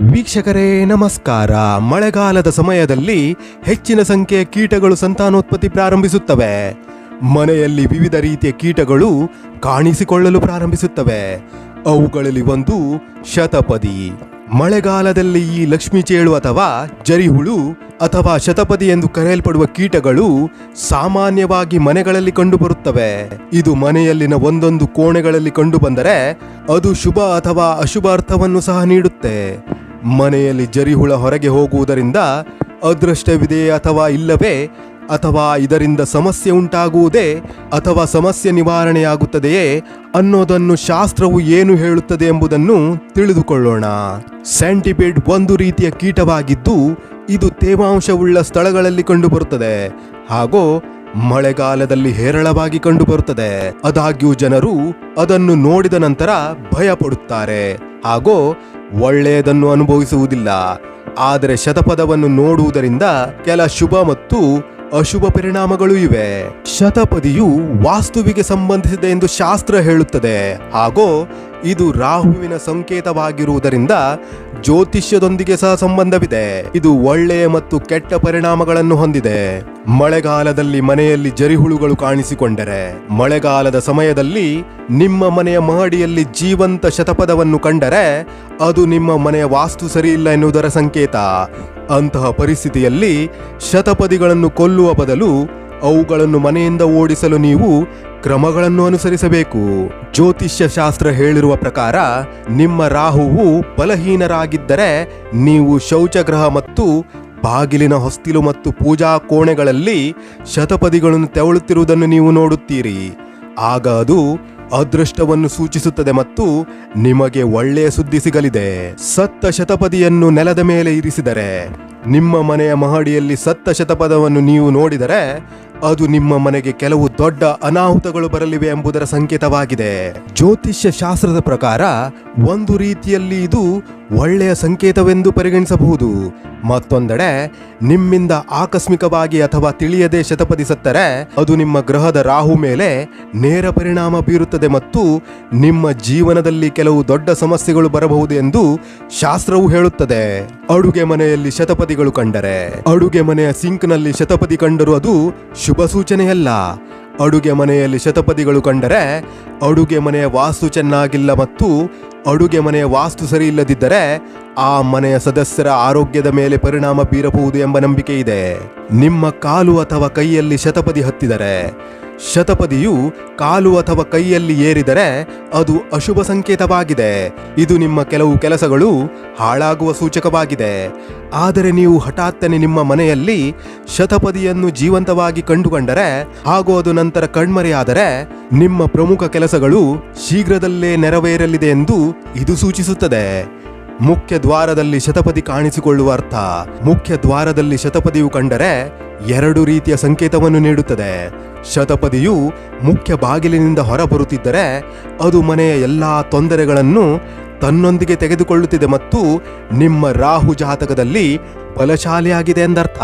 ವೀಕ್ಷಕರೇ, ನಮಸ್ಕಾರ. ಮಳೆಗಾಲದ ಸಮಯದಲ್ಲಿ ಹೆಚ್ಚಿನ ಸಂಖ್ಯೆಯ ಕೀಟಗಳು ಸಂತಾನೋತ್ಪತ್ತಿ ಪ್ರಾರಂಭಿಸುತ್ತವೆ. ಮನೆಯಲ್ಲಿ ವಿವಿಧ ರೀತಿಯ ಕೀಟಗಳು ಕಾಣಿಸಿಕೊಳ್ಳಲು ಪ್ರಾರಂಭಿಸುತ್ತವೆ. ಅವುಗಳಲ್ಲಿ ಒಂದು ಶತಪದಿ. ಮಳೆಗಾಲದಲ್ಲಿ ಈ ಲಕ್ಷ್ಮಿ ಚೇಳು ಅಥವಾ ಜರಿಹುಳು ಅಥವಾ ಶತಪದಿ ಎಂದು ಕರೆಯಲ್ಪಡುವ ಕೀಟಗಳು ಸಾಮಾನ್ಯವಾಗಿ ಮನೆಗಳಲ್ಲಿ ಕಂಡುಬರುತ್ತವೆ. ಇದು ಮನೆಯಲ್ಲಿನ ಒಂದೊಂದು ಕೋಣೆಗಳಲ್ಲಿ ಕಂಡುಬಂದರೆ ಅದು ಶುಭ ಅಥವಾ ಅಶುಭ ಅರ್ಥವನ್ನು ಸಹ ನೀಡುತ್ತೆ. ಮನೆಯಲ್ಲಿ ಜರಿಹುಳ ಹೊರಗೆ ಹೋಗುವುದರಿಂದ ಅದೃಷ್ಟವಿದೆ ಅಥವಾ ಇಲ್ಲವೇ? ಅಥವಾ ಇದರಿಂದ ಸಮಸ್ಯೆ ಉಂಟಾಗುವುದೇ? ಅಥವಾ ಸಮಸ್ಯೆ ನಿವಾರಣೆಯಾಗುತ್ತದೆಯೇ? ಅನ್ನೋದನ್ನು ಶಾಸ್ತ್ರವು ಏನು ಹೇಳುತ್ತದೆ ಎಂಬುದನ್ನು ತಿಳಿದುಕೊಳ್ಳೋಣ. ಸ್ಯಾಂಟಿಬೇಡ್ ಒಂದು ರೀತಿಯ ಕೀಟವಾಗಿದ್ದು, ಇದು ತೇವಾಂಶವುಳ್ಳ ಸ್ಥಳಗಳಲ್ಲಿ ಕಂಡುಬರುತ್ತದೆ. ಹಾಗೂ ಮಳೆಗಾಲದಲ್ಲಿ ಹೇರಳವಾಗಿ ಕಂಡುಬರುತ್ತದೆ. ಆದಾಗ್ಯೂ ಜನರು ಅದನ್ನು ನೋಡಿದ ನಂತರ ಭಯಪಡುತ್ತಾರೆ. ಹಾಗೂ ಒಳ್ಳೆಯದನ್ನು ಅನುಭವಿಸುವುದಿಲ್ಲ. ಆದರೆ ಶತಪದವನ್ನು ನೋಡುವುದರಿಂದ ಕೆಲ ಶುಭ ಮತ್ತು ಅಶುಭ ಪರಿಣಾಮಗಳು ಇವೆ. ಶತಪದಿಯು ವಾಸ್ತುವಿಗೆ ಸಂಬಂಧಿಸಿದೆ ಎಂದು ಶಾಸ್ತ್ರ ಹೇಳುತ್ತದೆ. ಹಾಗೂ ಇದು ರಾಹುವಿನ ಸಂಕೇತವಾಗಿರುವುದರಿಂದ ಜ್ಯೋತಿಷ್ಯದೊಂದಿಗೆ ಸಹ ಸಂಬಂಧವಿದೆ. ಇದು ಒಳ್ಳೆಯ ಮತ್ತು ಕೆಟ್ಟ ಪರಿಣಾಮಗಳನ್ನು ಹೊಂದಿದೆ. ಮಳೆಗಾಲದಲ್ಲಿ ಮನೆಯಲ್ಲಿ ಜರಿಹುಳುಗಳು ಕಾಣಿಸಿಕೊಂಡರೆ, ಮಳೆಗಾಲದ ಸಮಯದಲ್ಲಿ ನಿಮ್ಮ ಮನೆಯ ಮಹಡಿಯಲ್ಲಿ ಜೀವಂತ ಶತಪದವನ್ನು ಕಂಡರೆ, ಅದು ನಿಮ್ಮ ಮನೆಯ ವಾಸ್ತು ಸರಿಯಿಲ್ಲ ಎನ್ನುವುದರ ಸಂಕೇತ. ಅಂತಹ ಪರಿಸ್ಥಿತಿಯಲ್ಲಿ ಶತಪದಿಗಳನ್ನು ಕೊಲ್ಲುವ ಬದಲು ಅವುಗಳನ್ನು ಮನೆಯಿಂದ ಓಡಿಸಲು ನೀವು ಕ್ರಮಗಳನ್ನು ಅನುಸರಿಸಬೇಕು. ಜ್ಯೋತಿಷ್ಯ ಶಾಸ್ತ್ರ ಹೇಳಿರುವ ಪ್ರಕಾರ ನಿಮ್ಮ ರಾಹುವು ಬಲಹೀನರಾಗಿದ್ದರೆ ನೀವು ಶೌಚಗ್ರಹ ಮತ್ತು ಬಾಗಿಲಿನ ಹೊಸ್ತಿಲು ಮತ್ತು ಪೂಜಾ ಕೋಣೆಗಳಲ್ಲಿ ಶತಪದಿಗಳನ್ನು ತೆವಳುತ್ತಿರುವುದನ್ನು ನೀವು ನೋಡುತ್ತೀರಿ. ಆಗ ಅದು ಅದೃಷ್ಟವನ್ನು ಸೂಚಿಸುತ್ತದೆ ಮತ್ತು ನಿಮಗೆ ಒಳ್ಳೆಯ ಸುದ್ದಿ ಸಿಗಲಿದೆ. ಸತ್ತ ಶತಪದಿಯನ್ನು ನೆಲದ ಮೇಲೆ ಇರಿಸಿದರೆ, ನಿಮ್ಮ ಮನೆಯ ಮಹಡಿಯಲ್ಲಿ ಸತ್ತ ಶತಪದವನ್ನು ನೀವು ನೋಡಿದರೆ, ಅದು ನಿಮ್ಮ ಮನೆಗೆ ಕೆಲವು ದೊಡ್ಡ ಅನಾಹುತಗಳು ಬರಲಿವೆ ಎಂಬುದರ ಸಂಕೇತವಾಗಿದೆ. ಜ್ಯೋತಿಷ್ಯ ಶಾಸ್ತ್ರದ ಪ್ರಕಾರ ಒಂದು ರೀತಿಯಲ್ಲಿ ಇದು ಒಳ್ಳೆಯ ಸಂಕೇತವೆಂದು ಪರಿಗಣಿಸಬಹುದು. ಮತ್ತೊಂದೆಡೆ, ನಿಮ್ಮಿಂದ ಆಕಸ್ಮಿಕವಾಗಿ ಅಥವಾ ತಿಳಿಯದೆ ಶತಪದಿ ಸತ್ತರೆ, ಅದು ನಿಮ್ಮ ಗ್ರಹದ ರಾಹು ಮೇಲೆ ನೇರ ಪರಿಣಾಮ ಬೀರುತ್ತದೆ ಮತ್ತು ನಿಮ್ಮ ಜೀವನದಲ್ಲಿ ಕೆಲವು ದೊಡ್ಡ ಸಮಸ್ಯೆಗಳು ಬರಬಹುದು ಎಂದು ಶಾಸ್ತ್ರವು ಹೇಳುತ್ತದೆ. ಅಡುಗೆ ಮನೆಯಲ್ಲಿ ಶತಪದಿಗಳು ಕಂಡರೆ, ಅಡುಗೆ ಮನೆಯ ಸಿಂಕ್ನಲ್ಲಿ ಶತಪದಿ ಕಂಡರೂ ಅದು ಶುಭ ಸೂಚನೆಯಲ್ಲ. ಅಡುಗೆ ಮನೆಯಲ್ಲಿ ಶತಪದಿಗಳು ಕಂಡರೆ ಅಡುಗೆ ಮನೆಯ ವಾಸ್ತು ಚೆನ್ನಾಗಿಲ್ಲ ಮತ್ತು ಅಡುಗೆ ಮನೆಯ ವಾಸ್ತು ಸರಿ ಇಲ್ಲದಿದ್ದರೆ ಆ ಮನೆಯ ಸದಸ್ಯರ ಆರೋಗ್ಯದ ಮೇಲೆ ಪರಿಣಾಮ ಬೀರಬಹುದು ಎಂಬ ನಂಬಿಕೆ ಇದೆ. ನಿಮ್ಮ ಕಾಲು ಅಥವಾ ಕೈಯಲ್ಲಿ ಶತಪದಿ ಹತ್ತಿದರೆ ಶತಪದಿಯು ಕಾಲು ಅಥವಾ ಕೈಯಲ್ಲಿ ಏರಿದರೆ ಅದು ಅಶುಭ ಸಂಕೇತವಾಗಿದೆ. ಇದು ನಿಮ್ಮ ಕೆಲವು ಕೆಲಸಗಳು ಹಾಳಾಗುವ ಸೂಚಕವಾಗಿದೆ. ಆದರೆ ನೀವು ಹಠಾತ್ತನೆ ನಿಮ್ಮ ಮನೆಯಲ್ಲಿ ಶತಪದಿಯನ್ನು ಜೀವಂತವಾಗಿ ಕಂಡುಕೊಂಡರೆ ಹಾಗೂ ಅದು ನಂತರ ಕಣ್ಮರೆಯಾದರೆ ನಿಮ್ಮ ಪ್ರಮುಖ ಕೆಲಸಗಳು ಶೀಘ್ರದಲ್ಲೇ ನೆರವೇರಲಿದೆ ಎಂದು ಇದು ಸೂಚಿಸುತ್ತದೆ. ಮುಖ್ಯ ದ್ವಾರದಲ್ಲಿ ಶತಪದಿ ಕಾಣಿಸಿಕೊಳ್ಳುವ ಅರ್ಥ. ಮುಖ್ಯ ದ್ವಾರದಲ್ಲಿ ಶತಪದಿಯು ಕಂಡರೆ ಎರಡು ರೀತಿಯ ಸಂಕೇತವನ್ನು ನೀಡುತ್ತದೆ. ಶತಪದಿಯು ಮುಖ್ಯ ಬಾಗಿಲಿನಿಂದ ಹೊರಬರುತ್ತಿದ್ದರೆ ಅದು ಮನೆಯ ಎಲ್ಲ ತೊಂದರೆಗಳನ್ನು ತನ್ನೊಂದಿಗೆ ತೆಗೆದುಕೊಳ್ಳುತ್ತಿದೆ ಮತ್ತು ನಿಮ್ಮ ರಾಹು ಜಾತಕದಲ್ಲಿ ಬಲಶಾಲಿಯಾಗಿದೆ ಎಂದರ್ಥ.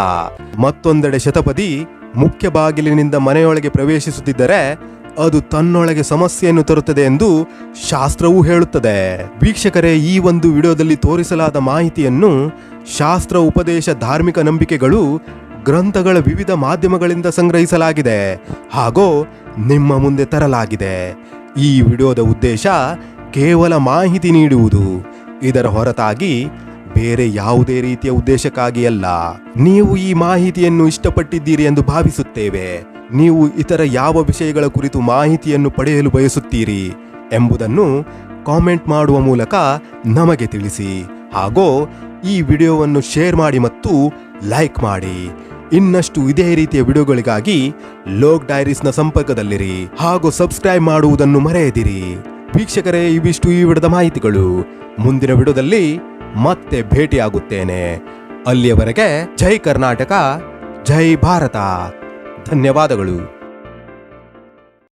ಮತ್ತೊಂದೆಡೆ ಶತಪದಿ ಮುಖ್ಯ ಬಾಗಿಲಿನಿಂದ ಮನೆಯೊಳಗೆ ಪ್ರವೇಶಿಸುತ್ತಿದ್ದರೆ ಅದು ತನ್ನೊಳಗೆ ಸಮಸ್ಯೆಯನ್ನು ತರುತ್ತದೆ ಎಂದು ಶಾಸ್ತ್ರವು ಹೇಳುತ್ತದೆ. ವೀಕ್ಷಕರೇ, ಈ ಒಂದು ವಿಡಿಯೋದಲ್ಲಿ ತೋರಿಸಲಾದ ಮಾಹಿತಿಯನ್ನು ಶಾಸ್ತ್ರ ಉಪದೇಶ ಧಾರ್ಮಿಕ ನಂಬಿಕೆಗಳು ಗ್ರಂಥಗಳ ವಿವಿಧ ಮಾಧ್ಯಮಗಳಿಂದ ಸಂಗ್ರಹಿಸಲಾಗಿದೆ. ಹಾಗೂ ನಿಮ್ಮ ಮುಂದೆ ತರಲಾಗಿದೆ. ಈ ವಿಡಿಯೋದ ಉದ್ದೇಶ ಕೇವಲ ಮಾಹಿತಿ ನೀಡುವುದು. ಇದರ ಹೊರತಾಗಿ ಬೇರೆ ಯಾವುದೇ ರೀತಿಯ ಉದ್ದೇಶಕ್ಕಾಗಿ ಅಲ್ಲ. ನೀವು ಈ ಮಾಹಿತಿಯನ್ನು ಇಷ್ಟಪಟ್ಟಿದ್ದೀರಿ ಎಂದು ಭಾವಿಸುತ್ತೇವೆ. ನೀವು ಇತರ ಯಾವ ವಿಷಯಗಳ ಕುರಿತು ಮಾಹಿತಿಯನ್ನು ಪಡೆಯಲು ಬಯಸುತ್ತೀರಿ ಎಂಬುದನ್ನು ಕಾಮೆಂಟ್ ಮಾಡುವ ಮೂಲಕ ನಮಗೆ ತಿಳಿಸಿ. ಹಾಗೂ ಈ ವಿಡಿಯೋವನ್ನು ಶೇರ್ ಮಾಡಿ ಮತ್ತು ಲೈಕ್ ಮಾಡಿ. ಇನ್ನಷ್ಟು ಇದೇ ರೀತಿಯ ವಿಡಿಯೋಗಳಿಗಾಗಿ ಲೋಕ್ ಡೈರೀಸ್ನ ಸಂಪರ್ಕದಲ್ಲಿರಿ. ಹಾಗೂ ಸಬ್ಸ್ಕ್ರೈಬ್ ಮಾಡುವುದನ್ನು ಮರೆಯದಿರಿ. ವೀಕ್ಷಕರೇ, ಇವಿಷ್ಟು ಈ ವಿಡದ ಮಾಹಿತಿಗಳು. ಮುಂದಿನ ವಿಡಿಯೋದಲ್ಲಿ ಮತ್ತೆ ಭೇಟಿಯಾಗುತ್ತೇನೆ. ಅಲ್ಲಿಯವರೆಗೆ ಜೈ ಕರ್ನಾಟಕ, ಜೈ ಭಾರತ. ಧನ್ಯವಾದಗಳು.